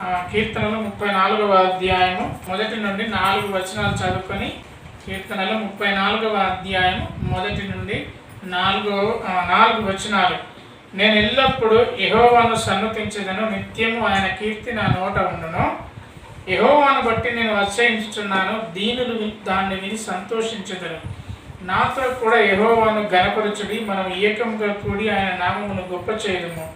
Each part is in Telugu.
కీర్తనలు ముప్పై నాలుగవ అధ్యాయము. మొదటి నుండి నాలుగు వచనాలు చదువుకొని కీర్తనలు ముప్పై నాలుగవ అధ్యాయము. మొదటి నుండి నాలుగో నాలుగు వచనాలు. నేను ఎల్లప్పుడూ యహోవాను సన్నతించదను. నిత్యము ఆయన కీర్తి నా నోట ఉండును. యహోవాను బట్టి నేను అతిశయించుచున్నాను దీనులు దాన్ని విని సంతోషించదను నాతో కూడా యహోవాను గణపరచుడి మనం ఏకంగా కూడి ఆయన నామమును గొప్ప చేయదము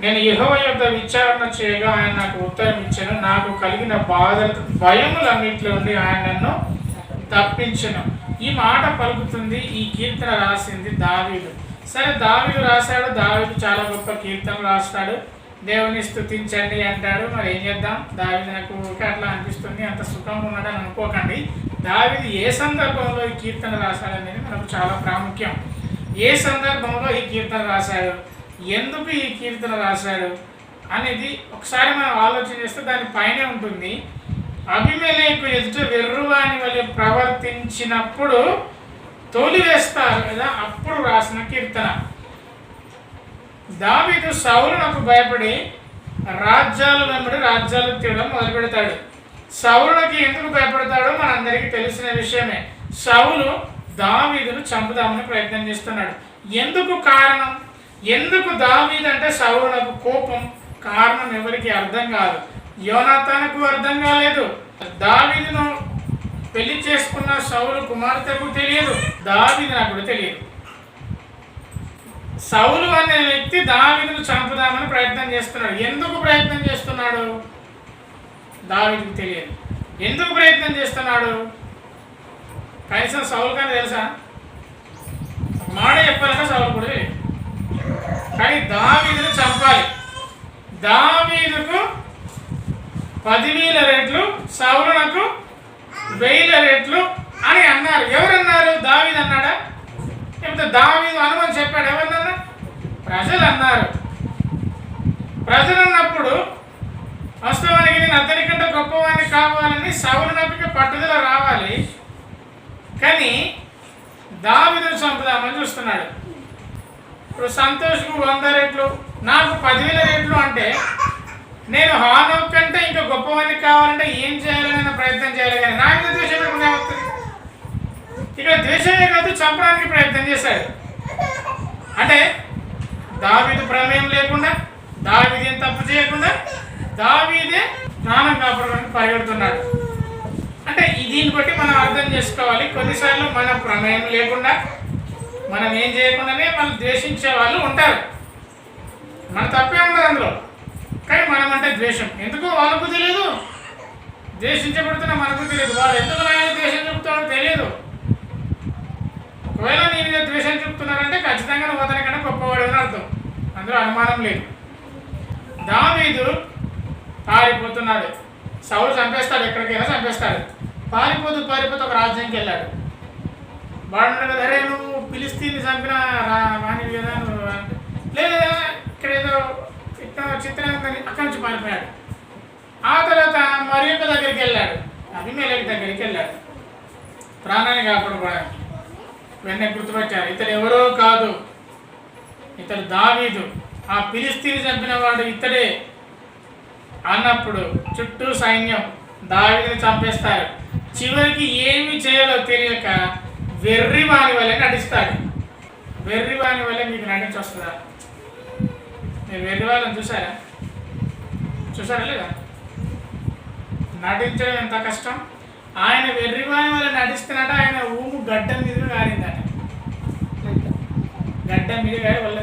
నేను యెహోవా యొక్క విచారణ చేయగా ఆయన నాకు ఉత్తరం ఇచ్చాను. నాకు కలిగిన బాధ భయములన్నింటిలో నుండి ఆయన నన్ను తప్పించను. ఈ మాట పలుకుతుంది ఈ కీర్తన రాసింది దావీదు. సరే దావీదు రాశాడు. దావీదు చాలా గొప్ప కీర్తన రాస్తాడు. దేవుని స్తుతించండి అంటాడు. మరి ఏం చేద్దాం? దావిది నాకు ఊరికే అట్లా అనిపిస్తుంది. అంత సుఖంగా ఉన్నాడని అనుకోకండి. దావిది ఏ సందర్భంలో ఈ కీర్తన రాశాడనేది మనకు చాలా ప్రాముఖ్యం. ఏ సందర్భంలో ఈ కీర్తన రాశాడు? ఎందుకు ఈ కీర్తన రాశాడు అనేది ఒకసారి మనం ఆలోచన చేస్తే దాని పైనే ఉంటుంది. అభిమేలేకు ఎదుట వెర్రువాని వలె ప్రవర్తించినప్పుడు తోలివేస్తారు కదా అప్పుడు రాసిన కీర్తన. దావీదు సౌలునకు భయపడి రాజ్యాలు వెంబడి రాజ్యాలు తీయడం మొదలు పెడతాడు. సౌలునకి ఎందుకు భయపడతాడో మనందరికీ తెలిసిన విషయమే. సౌలు దావీదును చంపుదామని ప్రయత్నం చేస్తున్నాడు. ఎందుకు కారణం? ఎందుకు దావీదంటే సౌలునకు కోపం కారణం ఎవరికి అర్థం కాదు. యోనాతానికి అర్థం కాలేదు. దావీదును పెళ్ళి చేసుకున్న సౌలు కుమార్తెకు తెలియదు. దావీదు నాకు కూడా తెలియదు. సౌలు అనే వ్యక్తి దావీదును చంపుదామని ప్రయత్నం చేస్తున్నాడు. ఎందుకు ప్రయత్నం చేస్తున్నాడు? దావీదుకు తెలియదు. ఎందుకు ప్రయత్నం చేస్తున్నాడు? కనీసం సౌలు కానీ తెలుసా? మాడ మాట చెప్పాలంటే సౌలు కూడా తెలియదు. కానీ దావీదును చంపాలి. దావీదుకు పదివేల రెట్లు సౌలునకు వేల రెట్లు అని అన్నారు. ఎవరన్నారు? దావీదు అన్నాడా? లేకపోతే దావీదు అనుమని చెప్పాడు. ఎవరినన్నా ప్రజలు అన్నారు. ప్రజలు అన్నప్పుడు వాస్తవానికి నేను అతని గొప్పవాడిని కావాలని సౌలు పట్టుదల రావాలి. కానీ దావీదును చంపుదామని చూస్తున్నాడు. ఇప్పుడు సంతోష్కు వంద రేట్లు నాకు పదివేల రేట్లు అంటే నేను హానోక్ కంటే ఇంకా గొప్పవాడిని కావాలంటే ఏం చేయాలని ప్రయత్నం చేయాలి కానీ నా మీద ద్వేషం ఎప్పుడు అవుతుంది ఇక్కడ ద్వేషమే కాదు చంపడానికి ప్రయత్నం చేశాడు. అంటే దావీదు ప్రమేయం లేకుండా దావీదేం తప్పు చేయకుండా దావీదే ప్రాణం కాపాడడానికి పరిగెడుతున్నాడు. అంటే దీన్ని బట్టి మనం అర్థం చేసుకోవాలి కొన్నిసార్లు మన ప్రమేయం లేకుండా మనం ఏం చేయకుండానే మనం ద్వేషించే వాళ్ళు ఉంటారు. మన తప్పే ఉండదు అందులో. కానీ మనం అంటే ద్వేషం. ఎందుకు వాళ్ళకు తెలియదు ద్వేషించబడుతున్న మనకు తెలియదు వాళ్ళు ఎందుకు నాయన ద్వేషం చూపుతాడో తెలియదు. ఒకవేళ నేను ద్వేషం చూపుతున్నారంటే ఖచ్చితంగా నువ్వు అతని కన్నా గొప్పవాడు అని అర్థం. అందులో అనుమానం లేదు. దావీదు పారిపోతున్నాడు. సౌలు చంపేస్తాడు. ఎక్కడికైనా చంపేస్తాడు. పారిపోతూ పారిపోతూ ఒక రాజ్యానికి వెళ్ళాడు. వాడు అరే నువ్వు పిలిస్తీని చంపిన రా కదా నువ్వు అంటే, లేదా ఇక్కడ ఏదో ఇట్లా చిత్రం అక్కడి నుంచి పారిపోయాడు. ఆ తర్వాత మరి యొక్క దగ్గరికి వెళ్ళాడు. అభిమేలకి దగ్గరికి వెళ్ళాడు. ప్రాణాన్ని కాపాడుకోవడానికి. వెన్న గుర్తుపట్టారు ఇతడు ఎవరో కాదు. ఇతడు దావీదు. ఆ పిలిస్తీని చంపిన వాడు ఇతడే. అన్నప్పుడు చుట్టూ సైన్యం దావీని చంపేస్తారు. చివరికి ఏమి చేయాలో తెలియక వెర్రి వాని వల్ల నటిస్తాడు. వెర్రి వాని వల్ల మీకు నటించొస్తుందా? మీరు వెర్రి వాళ్ళని చూసారా? చూసారా లేదా? నటించడం ఎంత కష్టం? ఆయన వెర్రి వాని వల్ల నటిస్తున్నట ఆయన ఊము గడ్డ మీద కారిందట గడ్డ మీద కారి వాళ్ళ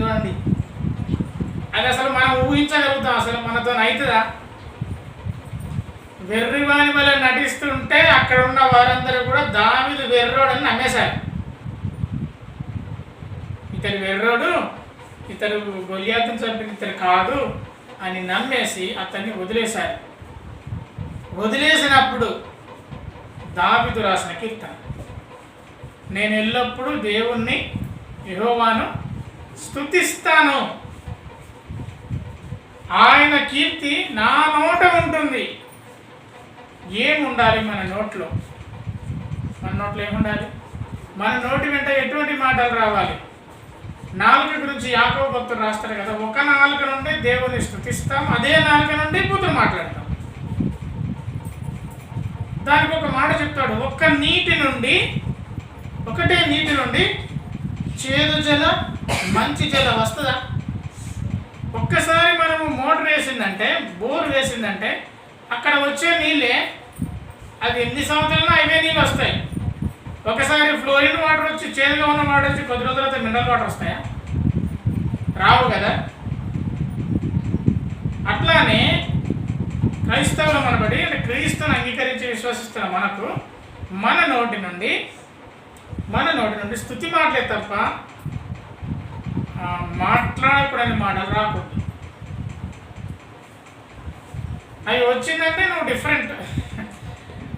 చూడండి. అది అసలు మనం ఊహించగలుగుతాం. అసలు మనతో అవుతుందా? వెర్రివాని వల్ల నటిస్తుంటే అక్కడ ఉన్న వారందరూ కూడా దావిదు వెర్రోడని నమ్మేశారు. ఇతడు వెర్రోడు ఇతడు గొలియాతుని చంపిన ఇతడు కాదు అని నమ్మేసి అతన్ని వదిలేశారు. వదిలేసినప్పుడు దావిదు రాసిన కీర్తన నేను ఎల్లప్పుడూ దేవుణ్ణి యహోవాను స్తుతిస్తాను. ఆయన కీర్తి నా నోట ఉంటుంది. ఏముండాలి మన నోట్లో? మన నోట్లో ఏముండాలి? మన నోటి వెంట ఎటువంటి మాటలు రావాలి? నాలుక గురించి యాకవ భక్తులు రాస్తారు కదా ఒక నాలుక నుండి దేవుని స్థుతిస్తాం అదే నాలుక నుండి కూతురు మాట్లాడతాం. దానికి ఒక మాట చెప్తాడు ఒక్క నీటి నుండి ఒకటే నీటి నుండి చేదు జల మంచి జల వస్తుందా? ఒక్కసారి మనము మోటార్ వేసిందంటే బోర్ వేసిందంటే అక్కడ వచ్చే నీళ్ళే అది ఎన్ని సంవత్సరాలు అవే నీళ్ళు వస్తాయి. ఒకసారి ఫ్లోరిన్ వాటర్ వచ్చి చేదుగా ఉన్న వాటర్ వచ్చి కొద్ది రోజుల తర్వాత మినరల్ వాటర్ వస్తాయా? రావు కదా. అట్లానే క్రైస్తవులు మనబడి అంటే క్రీస్తుని అంగీకరించి విశ్వసిస్తున్న మనకు మన నోటి నుండి మన నోటి నుండి స్థుతి మాటలే తప్ప మాట్లాడకూడని మాటలు రాకూడదు. అవి వచ్చిందంటే నువ్వు డిఫరెంట్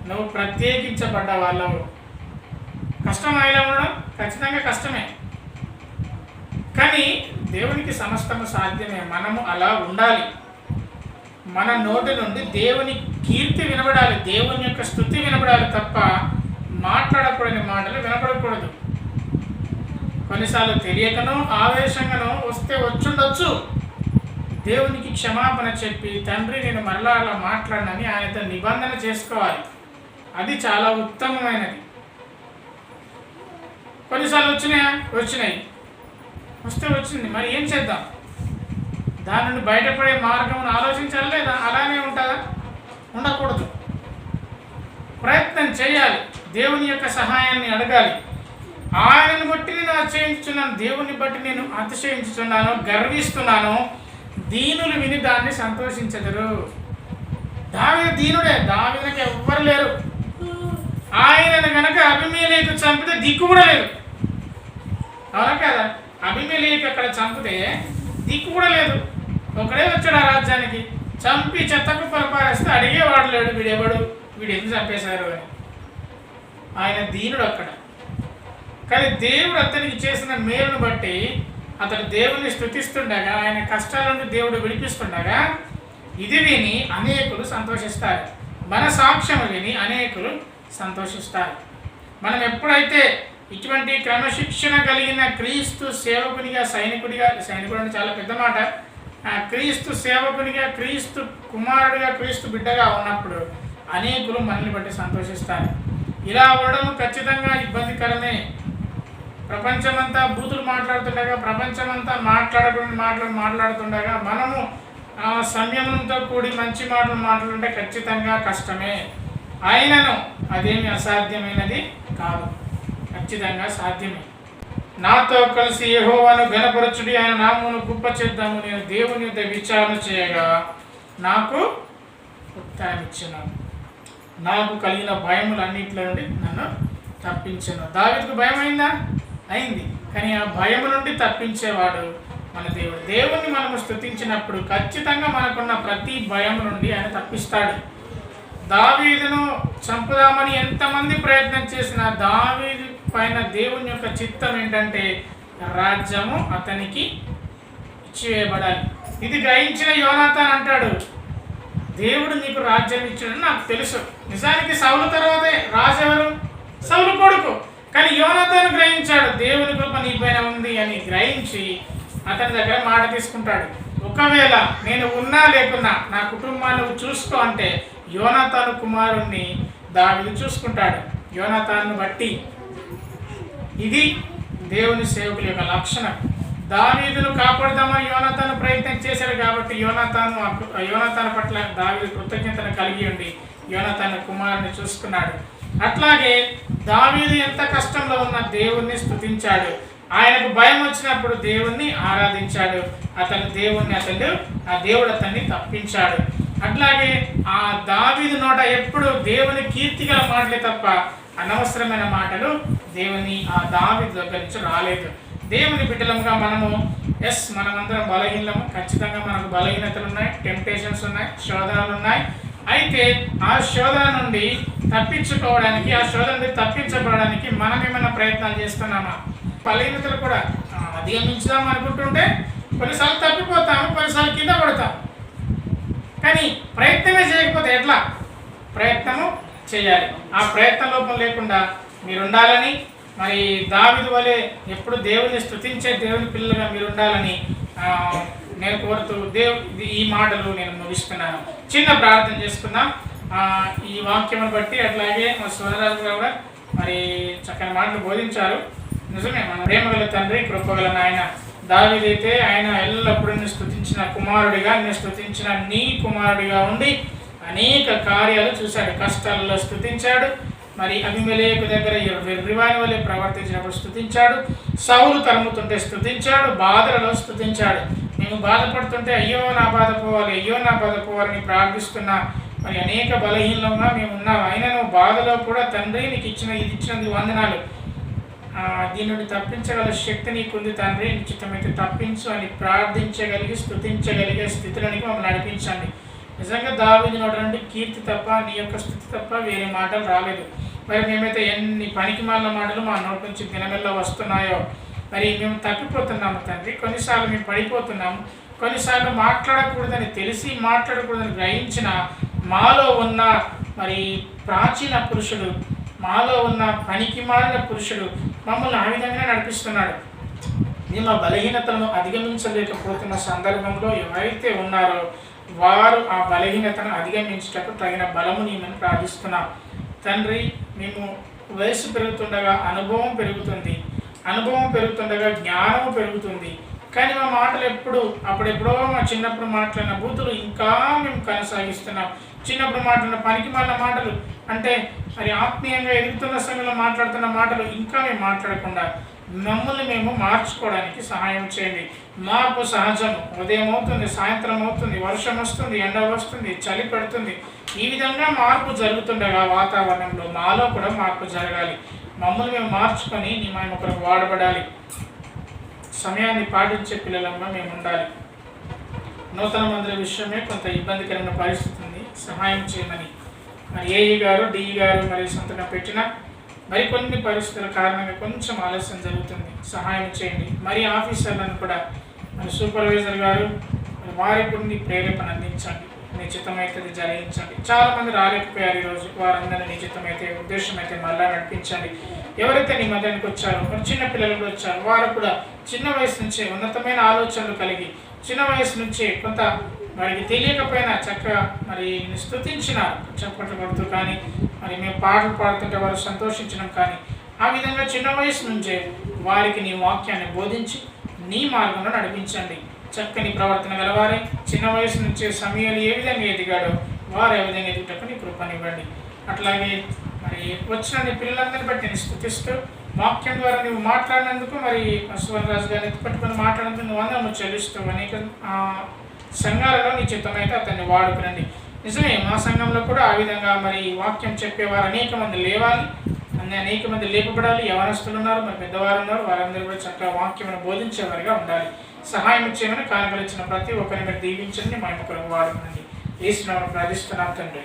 నువ్వు ప్రత్యేకించబడ్డ వాళ్ళవు. కష్టం అయినా ఉండడం ఖచ్చితంగా కష్టమే. కానీ దేవునికి సమస్తము సాధ్యమే. మనము అలా ఉండాలి. మన నోటి నుండి దేవుని కీర్తి వినబడాలి. దేవుని యొక్క స్థుతి వినబడాలి తప్ప మాట్లాడకూడని మాటలు వినపడకూడదు. కొన్నిసార్లు తెలియకనో ఆవేశంగానో వస్తే వచ్చుండొచ్చు. దేవునికి క్షమాపణ చెప్పి తండ్రి నేను మరలా అలా మాట్లాడనని ఆయనతో నిబంధన చేసుకోవాలి. అది చాలా ఉత్తమమైనది. కొన్నిసార్లు వచ్చినాయా వచ్చినాయి. వస్తే వచ్చింది. మరి ఏం చేద్దాం? దాని నుండి బయటపడే మార్గం ఆలోచించాలి లేదా? అలానే ఉంటుందా? ఉండకూడదు. ప్రయత్నం చేయాలి. దేవుని యొక్క సహాయాన్ని అడగాలి. ఆయనను బట్టి నేను అతిశయించుచున్నాను. దేవుని బట్టి నేను అతిశయించుతున్నాను గర్విస్తున్నాను. దీనులు విని దాన్ని సంతోషించదురు. దావిద దీనుడే దావిదకి ఎవ్వరు లేరు. ఆయనను గనక అభిమేలేకు చంపితే దిక్కు కూడా లేదు. అవునా కదా? అభిమేలేకు అక్కడ చంపితే దిక్కు కూడా లేదు. ఒకడే వచ్చాడు ఆ రాజ్యానికి. చంపి చెత్తకు పరిపాలిస్తే అడిగేవాడు లేడు వీడెవడు? వీడు ఎందుకు చంపేశారు అని. ఆయన దీనుడు అక్కడ. కానీ దేవుడు అతనికి చేసిన మేలును బట్టి అతడు దేవుని స్థుతిస్తుండగా ఆయన కష్టాల నుండి దేవుడు విడిపిస్తుండగా ఇది విని అనేకులు సంతోషిస్తారు. మన సాక్ష్యం విని అనేకులు సంతోషిస్తారు. మనం ఎప్పుడైతే ఇటువంటి క్రమశిక్షణ కలిగిన క్రీస్తు సేవకునిగా సైనికుడిగా సైనికుడు అంటే చాలా పెద్ద మాట. క్రీస్తు సేవకునిగా క్రీస్తు కుమారుడిగా క్రీస్తు బిడ్డగా ఉన్నప్పుడు అనేకులు మనల్ని బట్టి సంతోషిస్తారు. ఇలా ఉండడం ఖచ్చితంగా ఇబ్బందికరమే. ప్రపంచమంతా బూతులు మాట్లాడుతుండగా ప్రపంచమంతా మాట్లాడకుండా మాటలు మాట్లాడుతుండగా మనము ఆ సంయమనంతో కూడి మంచి మాటలు మాట్లాడుంటే ఖచ్చితంగా కష్టమే. అయినను అదేమి అసాధ్యమైనది కాదు. ఖచ్చితంగా సాధ్యమే. నాతో కలిసి యహోవాను ఘనపరచుడి ఆయన నామును గుప్ప చేద్దాము నేను దేవుని యొక్క విచారణ చేయగా నాకు ఉత్తరం నాకు కలిగిన భయములన్నింటిలో నుండి నన్ను తప్పించను. దావికి భయం అయిందా అయింది. కానీ ఆ భయం నుండి తప్పించేవాడు మన దేవుడు. దేవుణ్ణి మనము స్తుతించినప్పుడు ఖచ్చితంగా మనకున్న ప్రతి భయం నుండి ఆయన తప్పిస్తాడు. దావీదును చంపుదామని ఎంతమంది ప్రయత్నం చేసినా దావీదు పైన దేవుని యొక్క చిత్తం ఏంటంటే రాజ్యము అతనికి ఇచ్చివేయబడాలి ఇది గ్రహించిన యోనాథన్ అంటాడు దేవుడు నీకు రాజ్యం ఇచ్చాడని నాకు తెలుసు. నిజానికి సౌలు తర్వాతే రాజెవరు? సౌలు కొడుకు. కానీ యోనతను గ్రహించాడు దేవుని కృప నీ పైన ఉంది అని గ్రహించి అతని దగ్గర మాట తీసుకుంటాడు. ఒకవేళ నేను ఉన్నా లేకున్నా నా కుటుంబాన్ని చూసుకో అంటే యోనాతాను కుమారుణ్ణి దావిని చూసుకుంటాడు. యోనతాన్ని బట్టి ఇది దేవుని సేవకుల యొక్క లక్షణం. దావీదును కాపాడదామని యోనతాను ప్రయత్నం చేశాడు కాబట్టి యోనాతాను ఆ పట్ల దావీదు కృతజ్ఞతను కలిగి ఉండి యోనాతాను కుమారుని చూసుకున్నాడు. అట్లాగే దావీదు ఎంత కష్టంలో ఉన్న దేవుణ్ణి స్థుతించాడు ఆయనకు భయం వచ్చినప్పుడు దేవుణ్ణి ఆరాధించాడు. అతను దేవుణ్ణి అతడు ఆ దేవుడు అతన్ని తప్పించాడు. అట్లాగే ఆ దావీదు నోట ఎప్పుడు దేవుని కీర్తిగల మాటలే తప్ప అనవసరమైన మాటలు దేవుని ఆ దావీదు దగ్గర నుంచి రాలేదు. దేవుని బిడ్డలముగా మనము ఎస్ మనమందరం బలహీనము ఖచ్చితంగా మనకు బలహీనతలు ఉన్నాయి టెంప్టేషన్స్ ఉన్నాయి శోధనలు ఉన్నాయి. అయితే ఆ శోధన నుండి తప్పించుకోవడానికి ఆ శోధన నుండి తప్పించబడడానికి మనం ఏమైనా ప్రయత్నాలు చేస్తున్నామా? బలహీనతలు కూడా అధిగమించుదాం అనుకుంటుంటే కొన్నిసార్లు తప్పిపోతాము కొన్నిసార్లు కింద పడతాం. కానీ ప్రయత్నమే చేయకపోతే ఎట్లా? ప్రయత్నము చేయాలి. ఆ ప్రయత్న లోపం లేకుండా మీరు ఉండాలని మరి దావిది వలె ఎప్పుడు దేవుని స్తుతించే దేవుని పిల్లలుగా మీరు ఉండాలని నేను కోరుతూ దేవు ఈ మాటలు నేను ముగిస్తున్నాను. చిన్న ప్రార్థన చేసుకుందాం. ఈ వాక్యమును బట్టి అట్లాగే మా సోదరాజు కూడా మరి చక్కని మాటలు బోధించారు. నిజమే మన ప్రేమగల తండ్రి కృపగల నాయన. దావిదైతే ఆయన ఎల్లప్పుడూ నిన్ను కుమారుడిగా నేను స్థుతించిన నీ కుమారుడిగా ఉండి అనేక కార్యాలు చూశాడు. కష్టాల్లో స్థుతించాడు మరి అభిమలేకు దగ్గర వెర్రివాని వలె ప్రవర్తించినప్పుడు స్థుతించాడు సౌలు తరుముతుంటే స్థుతించాడు బాధలలో స్థుతించాడు మేము బాధపడుతుంటే అయ్యో నా బాధ పోవాలి అయ్యో నా బాధ పోవాలని ప్రార్థిస్తున్నా మరి అనేక బలహీనంగా మేము ఉన్నాం. అయినను బాధలో కూడా తండ్రి నీకు ఇచ్చిన ఇది ఇచ్చినందుకు వందనాలు. దీని నుండి తప్పించగల శక్తి నీకుంది తండ్రి. నిశ్చితమైతే తప్పించు అని ప్రార్థించగలిగి స్థుతించగలిగే స్థితిలోనికి మమ్మల్ని నడిపించండి. నిజంగా దావిది నుండి కీర్తి తప్ప నీ యొక్క స్థితి తప్ప వేరే మాటలు రాలేదు. మరి మేమైతే ఎన్ని పనికి మాలిన మాటలు మా నోటి నుంచి దినమెల్లో వస్తున్నాయో మరి మేము తప్పిపోతున్నాము తండ్రి. కొన్నిసార్లు మేము పడిపోతున్నాము. కొన్నిసార్లు మాట్లాడకూడదని తెలిసి మాట్లాడకూడదని గ్రహించిన మాలో ఉన్న మరి ప్రాచీన పురుషుడు మాలో ఉన్న పనికి మారిన పురుషుడు మమ్మల్ని ఆ విధంగా నడిపిస్తున్నాడు. మేము ఆ బలహీనతలను అధిగమించలేకపోతున్న సందర్భంలో ఎవరైతే ఉన్నారో వారు ఆ బలహీనతను అధిగమించటకు తగిన బలము నీమని ప్రార్థిస్తున్నాం. తండ్రి మేము వయసు పెరుగుతుండగా అనుభవం పెరుగుతుంది. అనుభవం పెరుగుతుండగా జ్ఞానం పెరుగుతుంది. కానీ మా మాటలు ఎప్పుడు అప్పుడెప్పుడో మా చిన్నప్పుడు మాట్లాడిన బూతులు ఇంకా మేము కొనసాగిస్తున్నాం. చిన్నప్పుడు మాట్లాడిన పనికి మాలిన మాటలు అంటే మరి ఆత్మీయంగా ఎదుగుతున్న సమయంలో మాట్లాడుతున్న మాటలు ఇంకా మేము మాట్లాడకుండా మమ్మల్ని మేము మార్చుకోవడానికి సహాయం చేయండి. మార్పు సహజం. ఉదయం అవుతుంది సాయంత్రం అవుతుంది వర్షం వస్తుంది ఎండ వస్తుంది చలి పెడుతుంది. ఈ విధంగా మార్పు జరుగుతుండగా వాతావరణంలో మాలో కూడా మార్పు జరగాలి. మమ్మల్ని మేము మార్చుకొని నీ మేము ఒకరికి వాడబడాలి. సమయాన్ని పాటించే పిల్లలంగా మేము ఉండాలి. నూతన మందుల విషయమే కొంత ఇబ్బందికరమైన పరిస్థితి ఉంది. సహాయం చేయమని. మరి ఏఈ గారు డిఈ గారు మరి సంతకం పెట్టిన మరికొన్ని పరిస్థితుల కారణంగా కొంచెం ఆలస్యం జరుగుతుంది. సహాయం చేయండి. మరి ఆఫీసర్లను కూడా మరి సూపర్వైజర్ గారు మరి వారికి ప్రేరేపణ అందించండి. నిశ్చితమైతే అది జరిగించండి. చాలా మంది రాలేకపోయారు ఈరోజు. వారందరినీ నిశ్చితమైతే ఉద్దేశం అయితే మళ్ళా నడిపించండి. ఎవరైతే నీ మధ్యానికి వచ్చారో మరి చిన్న పిల్లలు కూడా వచ్చారు వారు కూడా చిన్న వయసు నుంచే ఉన్నతమైన ఆలోచనలు కలిగి చిన్న వయసు నుంచే కొంత వారికి తెలియకపోయినా చక్కగా మరి స్థుతించిన చెప్పబడుతూ చప్పట్లు కొడుతూ కానీ మరి మేము పాటలు పాడుతుంటే వారు సంతోషించడం కానీ ఆ విధంగా చిన్న వయసు నుంచే వారికి నీ వాక్యాన్ని బోధించి నీ మార్గంలో నడిపించండి. చక్కని ప్రవర్తన గలవారే. చిన్న వయసు నుంచే సమయాలు ఏ విధంగా ఎదిగాడో వారు ఏ విధంగా ఎదుగుటకు నీ కృపనివ్వండి. అట్లాగే మరి వచ్చిన నీ బట్టి నేను స్థుతిస్తూ వాక్యం ద్వారా నువ్వు మాట్లాడినందుకు మరి సువర్ణరాజు గారిని ఎత్తుపట్టుకొని మాట్లాడినందుకు నువ్వు అందరము చెల్లిస్తూ అనేక సంఘాలలో నీ చిత్తమైతే అతన్ని వాడుకునండి. నిజమే మా సంఘంలో కూడా ఆ విధంగా మరి వాక్యం చెప్పేవారు అనేక మంది లేవాలి. అన్ని అనేక మంది లేపబడాలి. యవనస్తులు ఉన్నారు మరి పెద్దవారు ఉన్నారు. వారందరూ కూడా చక్కగా వాక్యం బోధించేవారుగా ఉండాలి. సహాయం చేయమని కానుకలు ఇచ్చిన ప్రతి ఒక్కరిని మీరు దీవించండి మా కొరకు వాడుకునండి. ఈ స్నామం ప్రార్థిస్తున్నాం తండ్రి.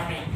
ఆమేన్.